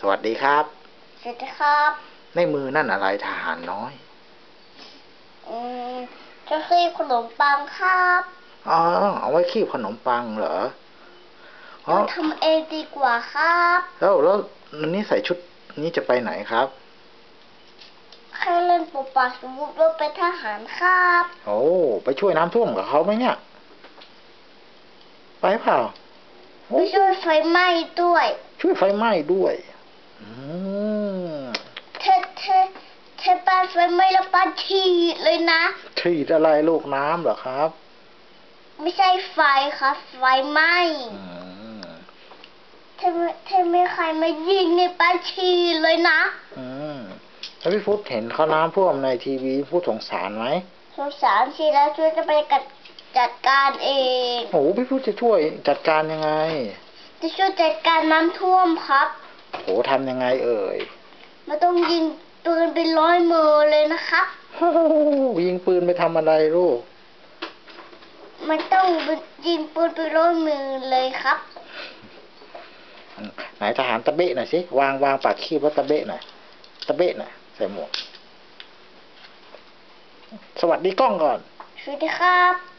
สวัสดีครับ สวัสดีครับ ในมือนั่นอะไรทหารน้อย อืมจะคือขนมปังครับอ๋อเอาไว้คีบขนมปังเหรออ๋อเราทำเองดีกว่าครับ แล้วแล้ววันนี้ใส่ชุดนี้จะไปไหนครับแค่เล่นปะปาสมมติว่าเป็นทหารครับ โอ้ไปช่วยน้ำท่วมกับเขาไหมเนี่ย ไปเปล่าโอ้ไม่ช่วยไฟไหม้ด้วย ช่วยไฟไหม้ด้วย อืมเทเทเทบ้านไฟไหม้แล้วป้านฉีดเลยนะ ฉีดอะไรลูกน้ำเหรอครับ ไม่ใช่ไฟครับ ไฟไหม้อืมเทไม่เทไม่ใครมายิงในป้านฉีดเลยนะอืมแล้วพี่ฟุตเห็นเขาน้ำท่วมในทีวีพูดสงสารไหมสงสารชีแล้วช่วยจะไปกัดจัดการเองโอ้โหพี่ฟุตจะช่วยจัดการยังไง จะช่วยจัดการน้ำท่วมครับ โหทำยังไงเอ่ยไม่ต้องยิงปืนเป็นร้อยมือเลยนะครับโอ้โหยิงปืนไปทำอะไรลูก มันต้องยิงปืนเป็นร้อยมือเลยครับ ไหนทหารตะเบะหน่อยสิ วางวางปากขี้ว่าตะเบะหน่อย ตะเบะหน่อยใส่หมวก สวัสดีกล้องก่อน สวัสดีครับ